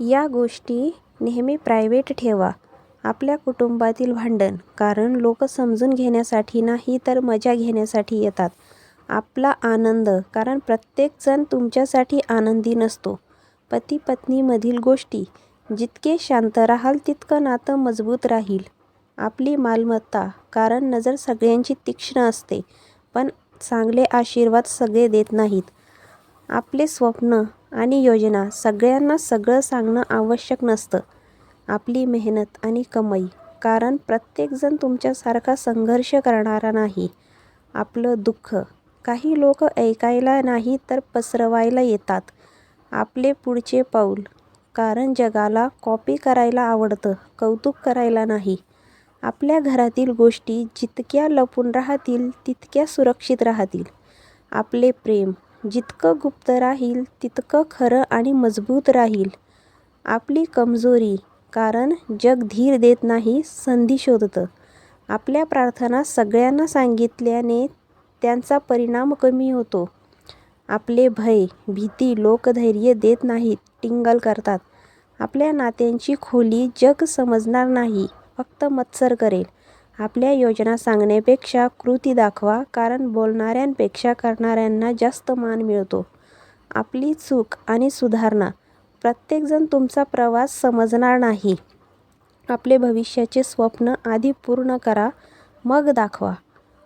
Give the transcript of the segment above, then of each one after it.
या गोष्टी नेहमी प्रायव्हेट ठेवा. आपल्या कुटुंबातील भांडण कारण लोक समजून घेण्यासाठी नाही तर मजा घेण्यासाठी येतात. आपला आनंद कारण प्रत्येकजण तुमच्यासाठी आनंदी नसतो. पती पत्नीमधील गोष्टी जितके शांत राहाल तितकं नातं मजबूत राहील. आपली मालमत्ता कारण नजर सगळ्यांची तीक्ष्ण असते पण चांगले आशीर्वाद सगळे देत नाहीत. आपले स्वप्न आणि योजना सगळ्यांना सगळं सांगणं आवश्यक नसतं. आपली मेहनत आणि कमाई कारण प्रत्येकजण तुमच्यासारखा संघर्ष करणारा नाही. आपलं दुःख काही लोक ऐकायला नाही तर पसरवायला येतात. आपले पुढचे पाऊल कारण जगाला कॉपी करायला आवडतं कौतुक करायला नाही. आपल्या घरातील गोष्टी जितक्या लपून राहतील तितक्या सुरक्षित राहतील. आपले प्रेम जितकं गुप्त राहील तितकं खरं आणि मजबूत राहील. आपली कमजोरी कारण जग धीर देत नाही संधी शोधतं. आपल्या प्रार्थना सगळ्यांना सांगितल्याने त्यांचा परिणाम कमी होतो. आपले भय भीती लोक धैर्य देत नाहीत टिंगल करतात. आपल्या नात्यांची खोली जग समजणार नाही फक्त मत्सर करेल. आपल्या योजना सांगण्यापेक्षा कृती दाखवा कारण बोलणाऱ्यांपेक्षा करणाऱ्यांना जास्त मान मिळतो. आपली चूक आणि सुधारणा. प्रत्येकजण तुमचा प्रवास समजणार नाही. आपले भविष्याचे स्वप्न आधी पूर्ण करा मग दाखवा.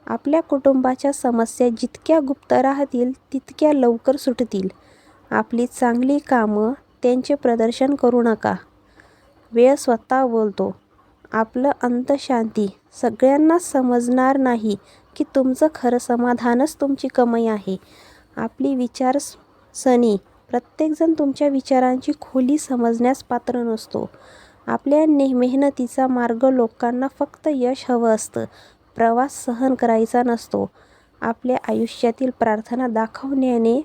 आपल्या कुटुंबाच्या समस्या जितक्या गुप्त राहतील तितक्या लवकर सुटतील. आपली चांगली कामं त्यांचे प्रदर्शन करू नका. वेळ स्वतः बोलतो. आपलं अंतशांती. सगळ्यांना समजणार नाही की तुमचं खरं समाधानच तुमची कमाई आहे. आपली विचारसरणी प्रत्येकजण तुमच्या विचारांची खोली समजण्यास पात्र नसतो. आपल्या ने मेहनतीचा मार्ग लोकांना फक्त यश हवं असतं. प्रवास सहन करायचा नसतो. आपल्या आयुष्यातील प्रार्थना दाखवण्याने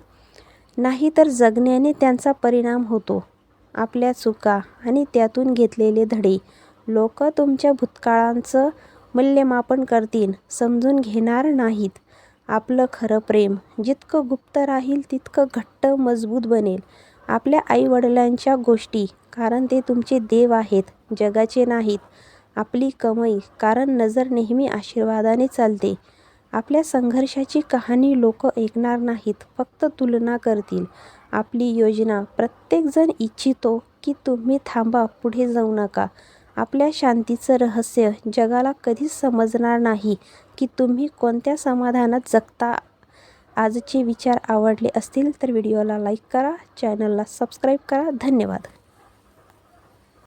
नाही तर जगण्याने त्यांचा परिणाम होतो. आपल्या चुका आणि त्यातून घेतलेले धडे. लोक तुमच्या भूतकाळांचं मूल्यमापन करतील समजून घेणार नाहीत. आपलं खरं प्रेम जितकं गुप्त राहील तितकं घट्ट मजबूत बनेल. आपल्या आईवडिलांच्या गोष्टी कारण ते तुमचे देव आहेत जगाचे नाहीत. आपली कमाई कारण नजर नेहमी आशीर्वादाने चालते. आपल्या संघर्षाची कहाणी लोक ऐकणार नाहीत फक्त तुलना करतील. आपली योजना प्रत्येकजण इच्छितो की तुम्ही थांबा पुढे जाऊ नका. आपल्या शांतीचं रहस्य जगाला कधीच समजणार नाही की तुम्ही कोणत्या समाधानात जगता. आजचे विचार आवडले असतील तर व्हिडिओला लाईक करा चॅनलला सबस्क्राईब करा. धन्यवाद.